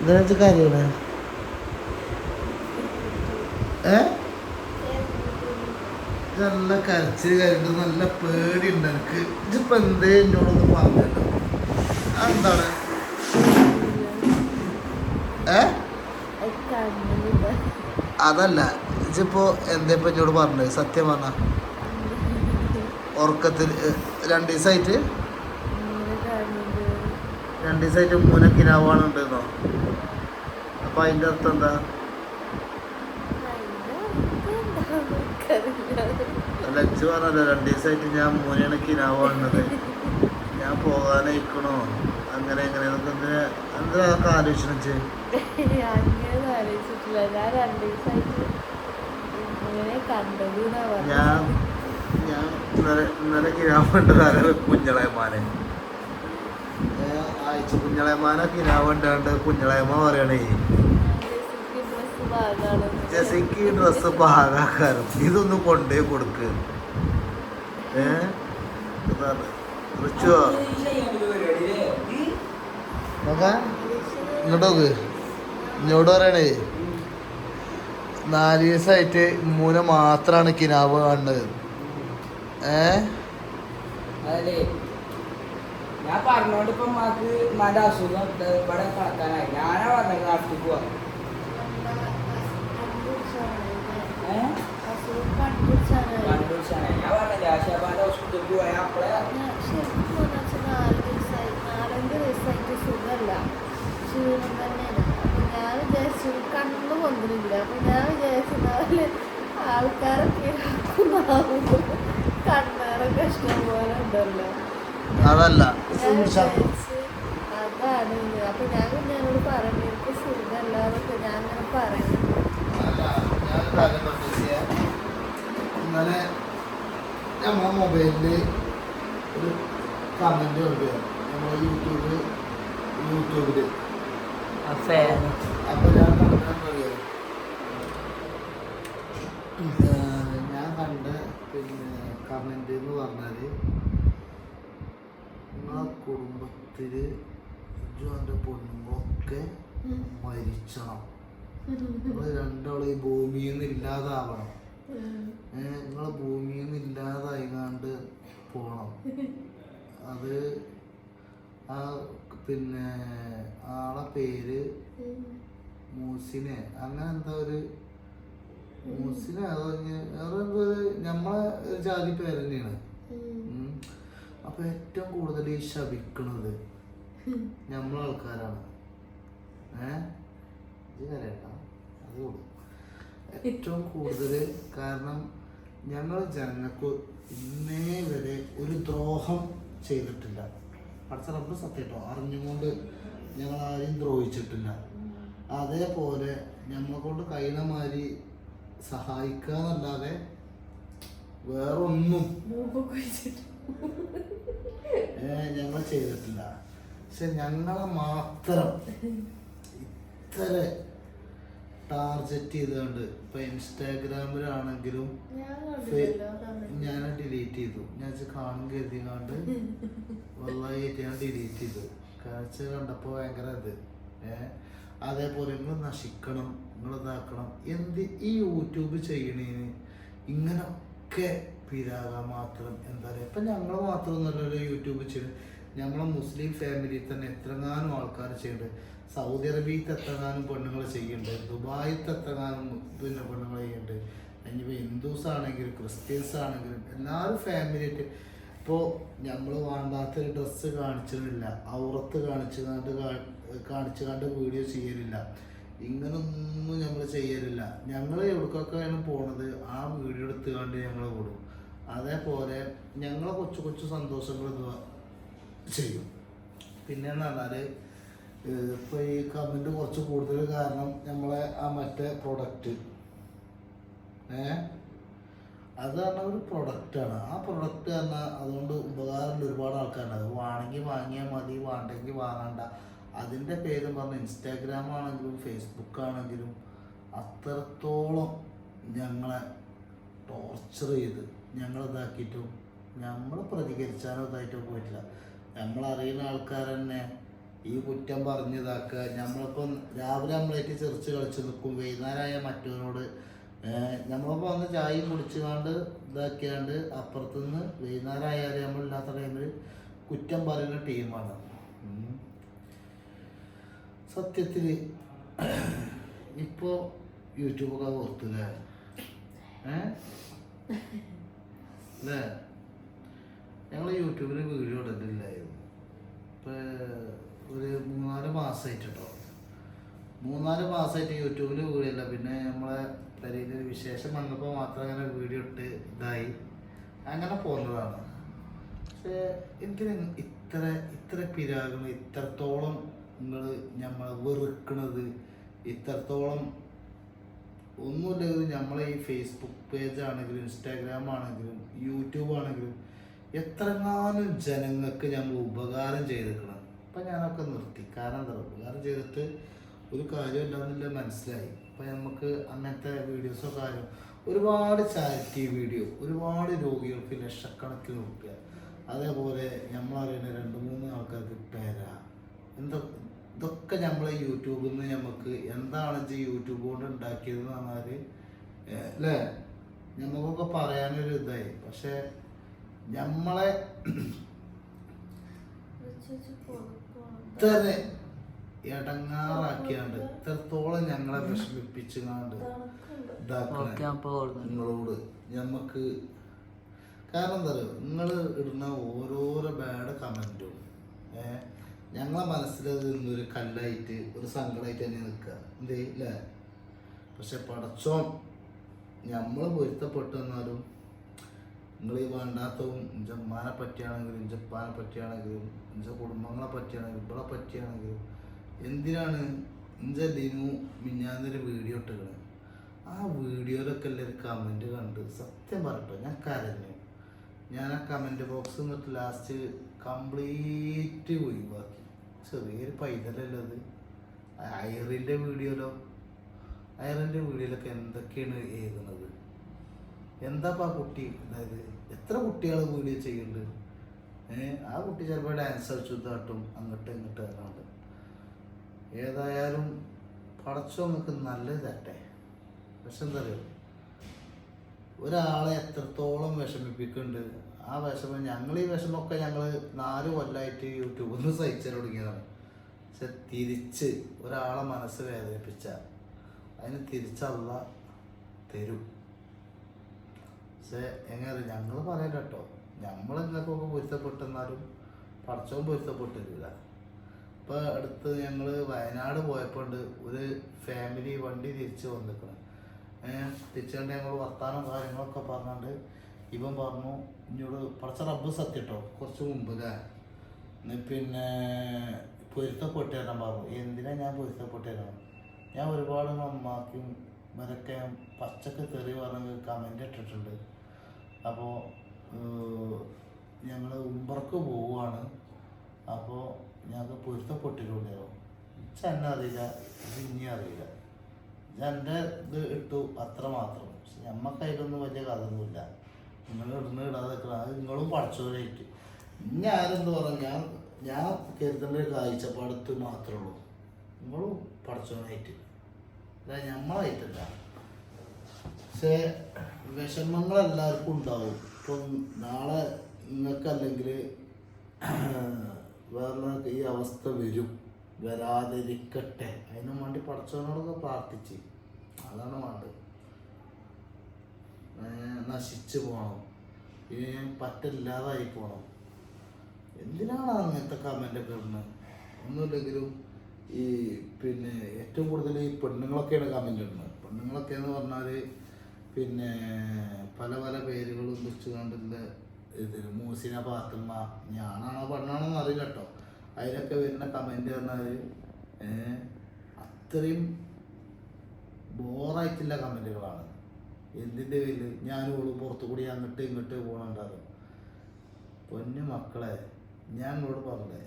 ഇതിനകത്ത് കാര്യമാണ് ഏ? നല്ല കരച്ചിൽ കാര്യമുണ്ട് നല്ല പേടിയുണ്ട് എനിക്ക്. ഇതിപ്പോ എന്തേ? എന്നോടൊന്ന് പറഞ്ഞല്ലോ എന്താണ് ഏ? അതല്ല. ഇതിപ്പോ എന്താ ഇപ്പൊ എന്നോട് പറഞ്ഞത് സത്യം പറഞ്ഞ? ഉറക്കത്തിൽ രണ്ടു രണ്ട് ദിവസമായിട്ട് രണ്ട് ദിവസമായിട്ട് മൂന്നക്കിനാവാണുണ്ടെന്നോ അപ്പൊ അതിന്റെ അർത്ഥം എന്താ? അല്ല അച്ഛ പറഞ്ഞല്ലോ രണ്ട് ദിവസമായിട്ട് ഞാൻ മൂന്നണക്കിനാവാണത് ഞാൻ പോകാനായിക്കണോ? അങ്ങനെ എങ്ങനെ നമുക്ക് എന്തിനാ എന്താ അതൊക്കെ ആലോചിച്ചു അങ്ങനെ ഞാൻ ഞാൻ ഇന്നലെ ഇന്നലെ കിനാവുണ്ട് കുഞ്ഞളയമാനെ അയച്ചു കുഞ്ഞളയമാനെ കിനാവുണ്ടാണ്ട് കുഞ്ഞളയമ്മ പറയണേ. ജെസ്സിക്ക് ഡ്രസ്സ് പാകാക്കാനും ഇതൊന്നും കൊണ്ടേ കൊടുക്ക്. ഇങ്ങോട്ടോക്ക് ഇങ്ങോട്ട് പറയണേ. നാല് ദിവസമായിട്ട് മൂനെ മാത്രമാണ് കിനാവ് കാണുന്നത്. ഏ? ഞാൻ പറഞ്ഞോണ്ട് ഇപ്പൊ മാക്ക് നല്ല അസുഖം ഇവിടെ കളക്കാനായി ഞാനാ പറഞ്ഞത് നാട്ടിൽ പോവാ അതല്ല. അതാണ്. അപ്പൊ ഞാൻ ഞാനോട് പറഞ്ഞു എനിക്ക് സുഖമല്ല ഞാൻ അങ്ങനെ അല്ല, പറഞ്ഞില്ലേ? ഇന്നലെ നമ്മളെ മൊബൈലിൽ ഒരു കമന്റ് കണ്ടു. നമ്മളെ യൂട്യൂബ് യൂട്യൂബിൽ അപ്പോൾ ഞാൻ കണ്ടറിയോ ഞാൻ കണ്ട പിന്നെ കമന്റ് എന്ന് പറഞ്ഞാൽ നിങ്ങളെ കുടുംബത്തിൽ ഇജ്ജും എന്റെ പൊണ്ണുങ്ങളൊക്കെ മരിച്ചണം. നിങ്ങൾ രണ്ടാളും ഈ ഭൂമിയിൽ നിന്ന് ഇല്ലാതാവണം. ഏഹ് നിങ്ങളെ ഭൂമിയിൽ നിന്ന് ഇല്ലാതായിങ്ങാണ്ട് പോണം. അത് ആ പിന്നെ ആളെ പേര് മൂസിനെ. അങ്ങനെ എന്താ ഒരു മൂസിനെ അതോ വേറെ എന്തോ നമ്മളെ ഒരു ജാതി പേര് തന്നെയാണ്. അപ്പൊ ഏറ്റവും കൂടുതൽ ഈ ശപിക്കണത് നമ്മളെ ആൾക്കാരാണ് ഏഹ് ഇത് കരയട്ടാ കൂടും ഏറ്റവും കൂടുതൽ കാരണം ഞങ്ങൾ ജനങ്ങൾക്ക് ഇന്നേ വരെ ഒരു ദ്രോഹം ചെയ്തിട്ടില്ല. അടുത്ത നമ്മൾ സത്യട്ടോ അറിഞ്ഞുകൊണ്ട് ഞങ്ങൾ ആരെയും ദ്രോഹിച്ചിട്ടില്ല. അതേപോലെ നമ്മളെ കൊണ്ട് കൈനമാരി സഹായിക്കുക എന്നല്ലാതെ വേറൊന്നും ഞങ്ങൾ ചെയ്തിട്ടില്ല. പക്ഷെ ഞങ്ങളെ മാത്രം ഇത്ര ടാർഗറ്റ് ചെയ്തുകൊണ്ട് ഇപ്പൊ ഇൻസ്റ്റാഗ്രാമിലാണെങ്കിലും ഞാൻ ഡിലീറ്റ് ചെയ്തു. ഞാൻ കാണും കരുതിയാണ്ട് വെള്ളമായിട്ട് ഞാൻ ഡിലീറ്റ് ചെയ്തു. കാഴ്ച കണ്ടപ്പോൾ ഭയങ്കര ഇത്. ഏ? അതേപോലെ നിങ്ങൾ നശിക്കണം നിങ്ങൾ ഇതാക്കണം. എന്ത് ഈ യൂട്യൂബ് ചെയ്യണേന് ഇങ്ങനൊക്കെ പിരാകാൻ മാത്രം എന്താ പറയുക ഇപ്പം ഞങ്ങൾ മാത്രമൊന്നുമല്ലല്ലോ യൂട്യൂബ് ചെയ്യുന്നത് നമ്മളെ മുസ്ലിം ഫാമിലിയിൽ തന്നെ എത്രങ്ങാനും ആൾക്കാർ ചെയ്യുന്നുണ്ട്. സൗദി അറേബ്യയിൽ എത്രങ്ങാനും പെണ്ണുങ്ങൾ ചെയ്യുന്നുണ്ട്. ദുബായിത്തെ എത്രങ്ങാനും പിന്നെ പെണ്ണുങ്ങൾ ചെയ്യുന്നുണ്ട്. ഇനിയിപ്പോൾ ഹിന്ദുസ് ആണെങ്കിലും ക്രിസ്ത്യൻസ് ആണെങ്കിലും എല്ലാവരും ഫാമിലിയായിട്ട് ഇപ്പോൾ നമ്മൾ വേണ്ടാത്തൊരു ഡ്രസ്സ് കാണിച്ചിട്ടില്ല. ഔറത്ത് കാണിച്ചു കണ്ട് കാണിച്ചു കണ്ട് വീഡിയോ ചെയ്യലില്ല. ഇങ്ങനൊന്നും നമ്മൾ ചെയ്യലില്ല. ഞങ്ങൾ എവിടേക്കൊക്കെയാണ് പോണത് ആ വീഡിയോ എടുത്ത് കണ്ട് ഞങ്ങൾ വിടും അതേപോലെ ഞങ്ങളെ കൊച്ചു കൊച്ചു സന്തോഷങ്ങൾ ചെയ്യും. പിന്നെ എന്ന് പറഞ്ഞാൽ ഇപ്പോൾ ഈ കമന്റ് കുറച്ച് കൂടുതൽ കാരണം നമ്മളെ ആ മറ്റേ പ്രൊഡക്റ്റ് ഏ? അത് പറഞ്ഞാൽ ഒരു പ്രൊഡക്റ്റാണ് ആ പ്രൊഡക്റ്റ് പറഞ്ഞാൽ അതുകൊണ്ട് ഉപകാരമുള്ള ഒരുപാട് ആൾക്കാരുണ്ട്. അത് വേണമെങ്കിൽ വാങ്ങിയാൽ മതി വേണ്ടെങ്കിൽ വാങ്ങണ്ട. അതിന്റെ പേരും പറഞ്ഞ ഇൻസ്റ്റാഗ്രാം ആണെങ്കിലും ഫേസ്ബുക്ക് ആണെങ്കിലും അത്രത്തോളം ഞങ്ങളെ ടോർച്ചർ ചെയ്ത് ഞങ്ങളിതാക്കിയിട്ടും നമ്മൾ പ്രതികരിച്ചാലോ ഇതായിട്ടോ പോയിട്ടില്ല. നമ്മളറിയുന്ന ആൾക്കാർ തന്നെ ഈ കുറ്റം പറഞ്ഞതാക്കുക. നമ്മളിപ്പം രാവിലെ നമ്മളേക്ക് ചെറിച്ച് കളിച്ച് നിൽക്കും. വൈകുന്നേരമായ മറ്റവരോട് നമ്മളിപ്പോൾ വന്ന് ചായയും കുടിച്ചുകൊണ്ട് ഇതാക്കിയാണ്ട് അപ്പുറത്തുനിന്ന് വൈകുന്നേരം നമ്മളില്ലാത്ത ടൈമിൽ കുറ്റം പറയുന്ന ടീമാണ്. സത്യത്തിൽ ഇപ്പോൾ യൂട്യൂബൊക്കെ ഓർത്തില്ലേ? അല്ലേ ഞങ്ങൾ യൂട്യൂബിൽ വീഡിയോ ഇടുന്നില്ലായിരുന്നു ഇപ്പോൾ ഒരു മൂന്നാൽ മാസമായിട്ട് കേട്ടോ മൂന്നാൽ മാസമായിട്ട് യൂട്യൂബിൽ വീഡിയോ ഇല്ല പിന്നെ നമ്മളെ പെരയിൽ വിശേഷം വന്നപ്പോൾ മാത്രം അങ്ങനെ വീഡിയോ ഇട്ട് ഇതായി. അങ്ങനെ പോകുന്നതാണ് പക്ഷേ എന്തിനാ ഇത്ര ഇത്ര പിരാഗം ഇത്രത്തോളം നിങ്ങൾ നമ്മൾ വെറുക്കണത്? ഇത്രത്തോളം ഒന്നുമില്ലെങ്കിൽ നമ്മളെ ഈ ഫേസ്ബുക്ക് പേജ് ആണെങ്കിലും ഇൻസ്റ്റാഗ്രാം ആണെങ്കിലും യൂട്യൂബ് ആണെങ്കിലും എത്രങ്ങാനും ജനങ്ങൾക്ക് നമ്മൾ ഉപകാരം ചെയ്തിരിക്കണം. അപ്പം ഞാനൊക്കെ നിർത്തി. കാരണം എന്താ? ഉപകാരം ചെയ്തിട്ട് ഒരു കാര്യമില്ലാന്നില്ല മനസ്സിലായി. അപ്പം നമുക്ക് അങ്ങനത്തെ വീഡിയോസോ കാര്യം ഒരുപാട് ചാരിറ്റി വീഡിയോ ഒരുപാട് രോഗികൾക്ക് ലക്ഷക്കണക്കിന് റുപ്യ അതേപോലെ നമ്മളറിയുന്ന രണ്ട് മൂന്ന് ആൾക്കാർക്ക് പേര. എന്താ ഇതൊക്കെ നമ്മളെ യൂട്യൂബിൽ നിന്ന് നമുക്ക് എന്താണ് ഈ യൂട്യൂബ് കൊണ്ട് ഉണ്ടാക്കിയതെന്ന് പറഞ്ഞാൽ അല്ലേ? നമുക്കൊക്കെ പറയാനൊരു ഇതായി പക്ഷെ നമ്മളെ ഇത്ര ഇടങ്ങാറാക്കിയാണ്ട് ഇത്രത്തോളം ഞങ്ങളെ വിഷമിപ്പിച്ചുകൊണ്ട് ഇതാക്കണ നിങ്ങളോട്. ഞമ്മക്ക് കാരണം എന്താ പറയുക നിങ്ങൾ ഇടുന്ന ഓരോരോ ബാഡ് കമന്റും ഏഹ് ഞങ്ങളെ മനസ്സിലത് ഇന്നൊരു കല്ലായിട്ട് ഒരു സങ്കടമായിട്ട് തന്നെ നിൽക്കുക. എന്തേ ഇല്ലേ? പക്ഷെ പടച്ചോൻ നമ്മൾ പൊരുത്തപ്പെട്ടു എന്നാലും നിങ്ങൾ ഈ വേണ്ടാത്തതും ഇഞ്ച ഉമ്മാനെ പറ്റിയാണെങ്കിലും ഇഞ്ചപ്പാനെ പറ്റിയാണെങ്കിലും ഇഞ്ച കുടുംബങ്ങളെ പറ്റിയാണെങ്കിലും ഇവിടെ പറ്റിയാണെങ്കിലും എന്തിനാണ് ഇഞ്ച ലിനു മിഞ്ഞാന്നൊരു വീഡിയോ ഇട്ടിരുന്നത് ആ വീഡിയോയിലൊക്കെ എല്ലാവരും കമന്റ് കണ്ട് സത്യം പറയട്ടോ ഞാൻ കരഞ്ഞു. ഞാൻ ആ കമന്റ് ബോക്സ് എന്നിട്ട് ലാസ്റ്റ് കംപ്ലീറ്റ് ഒഴിവാക്കി. ചെറിയൊരു പൈതലല്ലേ അത്? അയറിന്റെ വീഡിയോയിലോ അയറിന്റെ വീഡിയോയിലൊക്കെ എന്തൊക്കെയാണ് എഴുതുന്നത്? എന്താപ്പാ കുട്ടി? അതായത് എത്ര കുട്ടികൾ വീഡിയോ ചെയ്യുന്നുണ്ട്? ആ കുട്ടി ചിലപ്പോൾ ഡാൻസ് കളിച്ചു കാട്ടും അങ്ങോട്ടും ഇങ്ങോട്ടും വരാണ്ട് ഏതായാലും പടച്ചോ നമുക്ക് നല്ലത് തട്ടെ പക്ഷെ എന്താ പറയുക ഒരാളെ എത്രത്തോളം വിഷമിപ്പിക്കുന്നുണ്ട് ആ വിഷമം ഞങ്ങൾ ഈ വിഷമമൊക്കെ ഞങ്ങൾ നാല് കൊല്ലമായിട്ട് യൂട്യൂബിൽ നിന്ന് സഹിച്ചു തുടങ്ങിയതാണ്. പക്ഷെ തിരിച്ച് ഒരാളെ മനസ്സ് വേദനിപ്പിച്ച അതിന് തിരിച്ചല്ല തരും. പക്ഷെ എങ്ങനെ ഞങ്ങൾ പറയാൻ കേട്ടോ നമ്മൾ എന്തൊക്കെ പൊരുത്തപ്പെട്ടെന്നാലും പടച്ചവും പൊരുത്തപ്പെട്ടില്ല ഇപ്പോൾ അടുത്ത് ഞങ്ങൾ വയനാട് പോയപ്പോൾ ഒരു ഫാമിലി വണ്ടി തിരിച്ച് വന്നിക്കണം. തിരിച്ചുകൊണ്ട് ഞങ്ങൾ വർത്താനം കാര്യങ്ങളൊക്കെ പറഞ്ഞുകൊണ്ട് ഇവൻ പറഞ്ഞു ഇനിയോട് പടച്ച റബ്ബ് സത്യട്ടോ കുറച്ച് മുമ്പ് അല്ലേ പിന്നെ പൊരുത്തപ്പെട്ടേരാൻ പറഞ്ഞു. എന്തിനാ ഞാൻ പൊരുത്തപ്പെട്ടേരാണ് ഞാൻ ഒരുപാട് അമ്മാക്കും ഇവരൊക്കെ പച്ചക്ക് തെറി പറഞ്ഞ് കമന്റ് ഇട്ടിട്ടുണ്ട്. അപ്പോൾ ഞങ്ങൾ ഉമ്പർക്ക് പോവുകയാണ് അപ്പോൾ ഞങ്ങൾക്ക് പൊരുത്തപ്പെട്ടിട്ടുണ്ടോ? ചെന്നെ അറിയില്ല. ഇനി അറിയില്ല. എന്റെ ഇത് ഇട്ടു അത്ര മാത്രം പക്ഷെ ഞമ്മക്ക് അതിലൊന്നും വലിയ കഥയൊന്നുമില്ല. നിങ്ങൾ ഇടുന്ന ഇടാതെ അത് നിങ്ങളും പഠിച്ചവരായിട്ട്. ഇനി ആരെന്ന് പറഞ്ഞു ഞാൻ ഞാൻ കരുതേണ്ട ഒരു കാഴ്ചപ്പാടത്ത് മാത്രമേ ഉള്ളൂ. നിങ്ങളും പഠിച്ചവനായിട്ട് അല്ല പക്ഷേ വിഷമങ്ങൾ എല്ലാവർക്കും ഉണ്ടാവും. ഇപ്പം നാളെ നിങ്ങൾക്കല്ലെങ്കിൽ വേറെ ഈ അവസ്ഥ വരും. വരാതിരിക്കട്ടെ. അതിനു വേണ്ടി പഠിച്ചവനോടൊക്കെ പ്രാർത്ഥിച്ച്. അതാണ് വേണ്ടത്. നശിച്ചു പോകണം ഇനി പറ്റില്ലാതായി പോകണം എന്തിനാണ് അങ്ങനത്തെ കമന്റ് ഒക്കെ ഇടുന്നത്? ഒന്നുമില്ലെങ്കിലും ഈ പിന്നെ ഏറ്റവും കൂടുതൽ ഈ പെണ്ണുങ്ങളൊക്കെയാണ് കമന്റ് ഇടുന്നത്. പെണ്ണുങ്ങളൊക്കെ എന്ന് പറഞ്ഞാൽ പിന്നെ പല പല പേരുകളും വെച്ച് കണ്ടുള്ള ഇത് മൂസിന പാത്തുമ്മ ഞാനാണോ പെണ്ണാണോ എന്ന് അറിയില്ല കേട്ടോ. അതിലൊക്കെ വരുന്ന കമന്റ് പറഞ്ഞാൽ അത്രയും ബോറായിട്ടുള്ള കമന്റുകളാണ് എന്തിന്റെ പേരിൽ ഞാനും ഓളും പുറത്തു കൂടി അങ്ങോട്ട് ഇങ്ങോട്ട് പോകണുണ്ടാകും പൊന്നു മക്കളെ ഞാൻ നിങ്ങളോട് പറഞ്ഞേ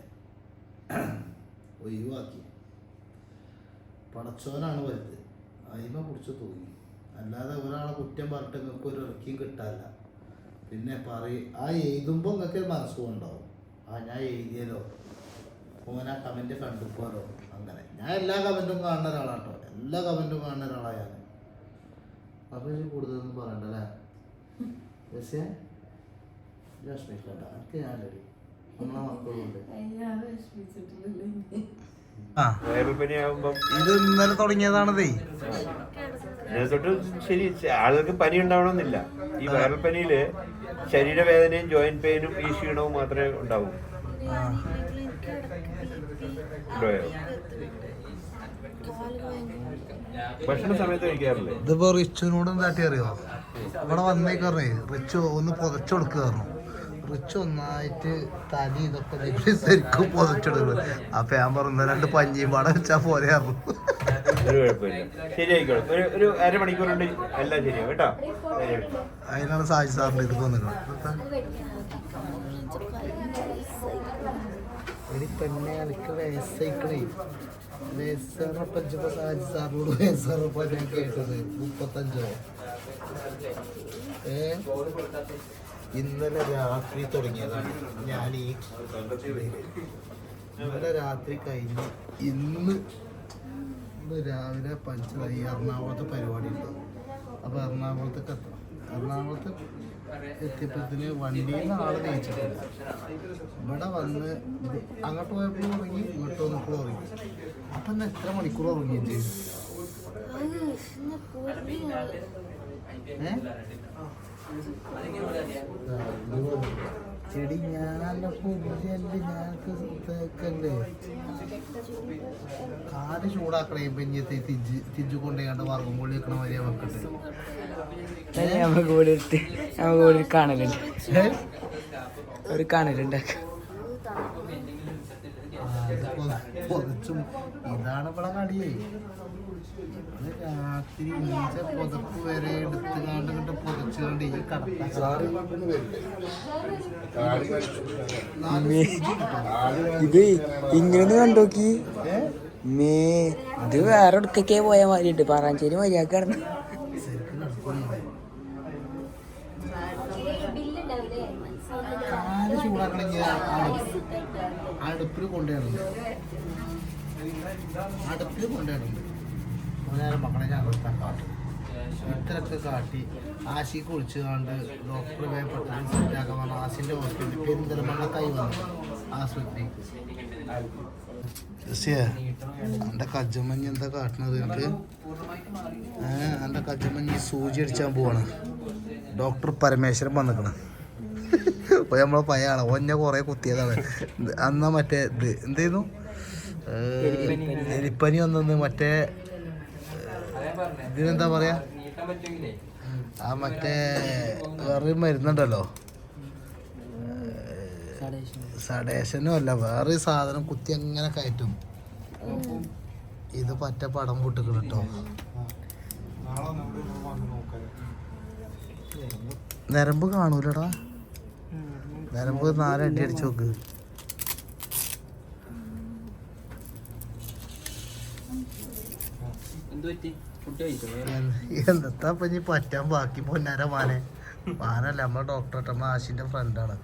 ഒഴിവാക്കി. പടച്ചോനാണ് വലുത്. അയിമ പിടിച്ച് തൂങ്ങി. അല്ലാതെ ഒരാളെ കുറ്റം പറഞ്ഞിട്ട് നിങ്ങൾക്ക് ഒരു ഇറക്കിയും കിട്ടാല്ല പിന്നെ പറയും ആ എഴുതുമ്പോൾ നിങ്ങൾക്ക് മനസ്സും ഉണ്ടാവും. ആ ഞാൻ എഴുതിയാലോ ഓൻ ആ കമന്റ് കണ്ടുപോറോ അങ്ങനെ. ഞാൻ എല്ലാ കമന്റും കാണുന്ന ഒരാളാട്ടോ. എല്ലാ കമന്റും കാണുന്ന ഒരാളാണ് ഞാൻ. അപ്പൊ ഇനി കൂടുതലൊന്നും പറയണ്ടല്ലേ പക്ഷേ വിഷമിക്കണ്ട എനിക്ക് ഞാനൊരു നമ്മളെ മക്കളുണ്ട്. ഇത് ഇന്നലെ തുടങ്ങിയതാണതേ. തൊട്ട് ശരി ആളുകൾക്ക് പനി ഉണ്ടാവണമെന്നില്ല. ഈ വൈറൽ പനിയിൽ ശരീരവേദനയും ജോയിന്റ് പെയിനും ഈ ക്ഷീണവും മാത്രമേ ഉണ്ടാവൂ? ഭക്ഷണ സമയത്ത് കഴിക്കാറില്ലേ? ഇതിപ്പോ റിച്ചുവിനോടും കാട്ടി അറിയോ? ഇവിടെ വന്നേക്കറേ റിച്ചു ഒന്ന് പുതച്ചു കൊടുക്കാറുന്നു റിച്ചു ഒന്നായിട്ട് തലി ഇതൊക്കെ ശരിക്കും പൊതിച്ചിടുന്നു അപ്പൊ ഞാൻ പറഞ്ഞു രണ്ട് പഞ്ഞിയും പാടം വെച്ചാ ഒരു കുഴപ്പമില്ല. ശരിയായിക്കോളും ഒരു ഒരു അരമണിക്കൂർ കൊണ്ട് എല്ലാം ശരിയാവും കേട്ടോ. അതിനാണ് സാജി സാറിന്റെ ഇത് തോന്നുന്നത് ഒരു പെണ്ണെ എനിക്ക് വയസ്സായിക്കണേ. വയസ്സാറപ്പഞ്ചപ്പോ സാജി സാറിനോട് വയസ്സാറപ്പ ഞാൻ കേട്ടത്. മുപ്പത്തഞ്ചോ? ഏ? ഇന്നലെ രാത്രി തുടങ്ങിയതാണ്. ഞാൻ ഈ ഇന്നലെ രാത്രി കഴിഞ്ഞ് ഇന്ന് ഇന്ന് രാവിലെ പഞ്ചറായി എറണാകുളത്ത് പരിപാടി ഉണ്ട്. അപ്പോൾ എറണാകുളത്തേക്ക് എത്തണം. എറണാകുളത്ത് എത്തിയപ്പോഴത്തിന് വണ്ടിയിൽ നിന്ന് ആളെ തയ്ച്ചിട്ടില്ല ഇവിടെ വന്ന് അങ്ങോട്ട് പോയപ്പോൾ ഉറങ്ങി ഇങ്ങോട്ട് വന്നപ്പോൾ ഉറങ്ങി. അപ്പം ഇന്ന് എത്ര മണിക്കൂർ ഉറങ്ങുകയും ചെയ്തു? ഏ? ചെടി ഞാനപ്പോ പുതിയല്ലേ ഞാനൊക്കെ തേക്കല്ലേ കാൽ ചൂടാക്കണേ പെഞ്ഞത്തെ തിജ് തിജ് കൊണ്ടേണ്ട് വർഗം പൊള്ളി വെക്കണ മതിയാ വെക്കട്ടെ. നമുക്ക് കൂടി കൂടി കാണലുണ്ട്. ഒരു കാണലുണ്ടാക്ക ഇതാണ് ഇവിടെ ഇത് രാത്രി ഈച്ച പുതപ്പ് വരെ എടുത്ത് കാണ്ട് ഇങ്ങോട്ട് പൊതച്ചുകൊണ്ട് ഈ കടത്താൻ ഇത് ഇങ്ങനെ കണ്ടോക്കി. മേ ഇത് വേറെ എടുക്കൊക്കെ പോയ മാതിരി ഉണ്ട് പാറാഞ്ചേരി മര്യാദ കിടന്നു. കാൽ ചൂടാക്കണമെങ്കിൽ അടുപ്പിൽ കൊണ്ടുവരണം. അടുപ്പിൽ കൊണ്ടുവരണം. നേരം മക്കളെ ഞാൻ നിർത്താൻ കാട്ടും. ഇത്രയൊക്കെ കാട്ടി ആശിക്ക് കുളിച്ച് കണ്ട് ഡോക്ടർ പെട്ടെന്ന് സെറ്റാക്കാൻ പറഞ്ഞു ആശിന്റെ ഹോസ്പിറ്റലിൽ പെരിന്തൽമണ്ണ കൈ വന്നു. ആശുപത്രി. എന്റെ കജ്ജമ്മഞ്ഞ് എന്താ കാട്ടണത് എനിക്ക് എന്റെ എന്റെ കജ്ജമഞ്ഞ് സൂചി അടിച്ചാൻ പോവാണ്. ഡോക്ടർ പരമേശ്വരൻ വന്നിക്കണം. അപ്പൊ നമ്മളെ പഴയ ആളാ കുറെ കൊറേ കുത്തിയതാണ്. അന്നാ മറ്റേ ഇത് എന്തായിരുന്നു എലിപ്പനി വന്നത് മറ്റേ ഇതിനെന്താ പറയാ? ആ മറ്റേ വേറൊരു മരുന്നുണ്ടല്ലോ. സഡേഷനും അല്ല വേറെ സാധനം കുത്തി അങ്ങനെ കയറ്റും. ഇത് പറ്റ പടം പൊട്ടിക്കണം കേട്ടോ നരമ്പ് കാണൂലടാ. നരമ്പ് നാലടി അടിച്ചു നോക്ക്. എന്താ ഇനി പറ്റാൻ ബാക്കി പൊന്നാര മാനെ. മാനല്ല നമ്മളെ ഡോക്ടർ നമ്മളെ ആശിന്റെ ഫ്രണ്ടാണ്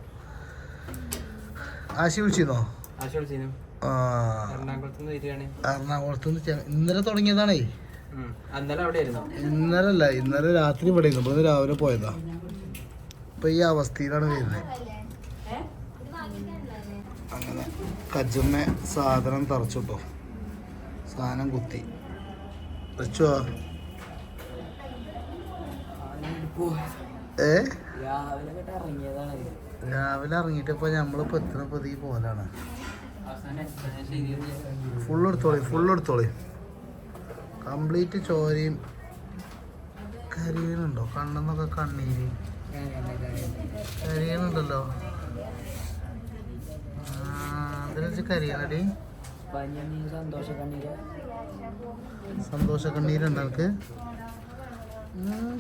ആശി വിളിച്ചിരുന്നോ? എറണാകുളത്ത് ഇന്നലെ തുടങ്ങിയതാണേ. ഇന്നലെ അല്ല ഇന്നലെ രാത്രി ഇവിടെ ഇരുന്നു ഇവിടെ രാവിലെ പോയതാ. ഇപ്പൊ ഈ അവസ്ഥയിലാണ് വരുന്നത് അങ്ങനെ കജ്ജമ്മ സാധനം കേട്ടോ സാധനം കുത്തി. വെച്ചോ ഏ? രാവിലെ ഇറങ്ങിയിട്ട് ഇപ്പൊ നമ്മളിപ്പോ എത്തണപ്പോ ഈ പോലാണ്. ഫുൾ എടുത്തോളി ഫുൾ എടുത്തോളി. കംപ്ലീറ്റ് ചോരയും കരിയണുണ്ടോ കണ്ണെന്നൊക്കെ കണ്ണീര്. കരിയണുണ്ടല്ലോ അതിനെ കരിയണടി പനി സന്തോഷ കണ്ണീര് സന്തോഷ കണ്ണീരുണ്ട് എനിക്ക്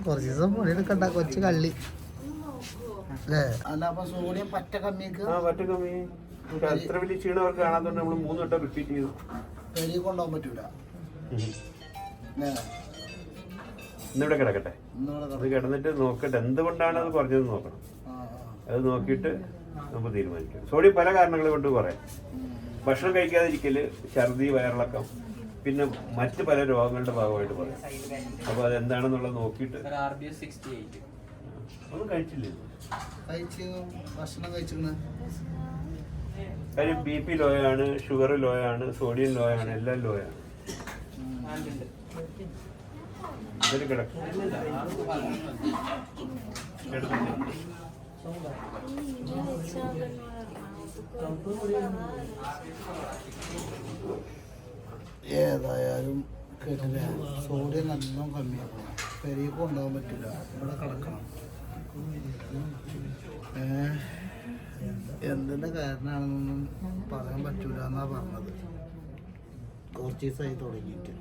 കുറച്ച് ദിവസം പണിയെടുക്കണ്ട കൊച്ചു കള്ളി. അല്ലേ? അല്ല അപ്പൊ സോഡിയം പറ്റ കമ്മിക്ക് ആ പറ്റ കമ്മി. നമുക്ക് അത്ര വലിയ ക്ഷീണം അവർക്ക് കാണാത്തോണ്ട് നമ്മൾ മൂന്ന് വട്ടം റിപ്പീറ്റ് ചെയ്തു. പെരിയ കൊണ്ടുപോകാൻ പറ്റൂല. അല്ലേ? ഇന്നിവിടെ കിടക്കട്ടെ. അത് കിട- കിടന്നിട്ട് നോക്കട്ടെ എന്തുകൊണ്ടാണ് അത് കുറഞ്ഞത് നോക്കണം. അത് നോക്കിയിട്ട് നമുക്ക് തീരുമാനിക്കാം. സോഡിയം പല കാരണങ്ങൾ കൊണ്ട് കുറയാം ഉം. ഭക്ഷണം കഴിക്കാതിരിക്കൽ ഛർദി വയറിളക്കം പിന്നെ മറ്റ് പല രോഗങ്ങളുടെ ഭാഗമായിട്ട് പറയും. അപ്പോൾ അതെന്താണെന്നുള്ളത് നോക്കിയിട്ട്. ഒന്നും കഴിച്ചില്ലേ? ഭക്ഷണം കാര്യം ബി പി ലോ ആണ് ഷുഗർ ലോ ആണ് സോഡിയം ലോ ആണ് എല്ലാം ലോ ആണ് ഇതിൽ കിടക്കും കിടന്നില്ല. ഏതായാലും കേട്ടില്ല? സോഡിയം നല്ലോണം കമ്മിയാക്കണം. പെരിയ കൊണ്ടുപോകാൻ പറ്റില്ല. ഇവിടെ കിടക്കണം. എന്തിന്റെ എന്തിന്റെ കാരണമാണെന്നൊന്നും പറയാൻ പറ്റൂല എന്നാ പറഞ്ഞത്. കുറച്ച് ദിവസമായി തുടങ്ങിയിട്ട്.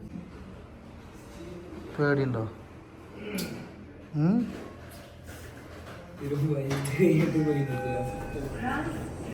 പേടിയുണ്ടോ? ഇരുപത് കഴിഞ്ഞിട്ട് പോയി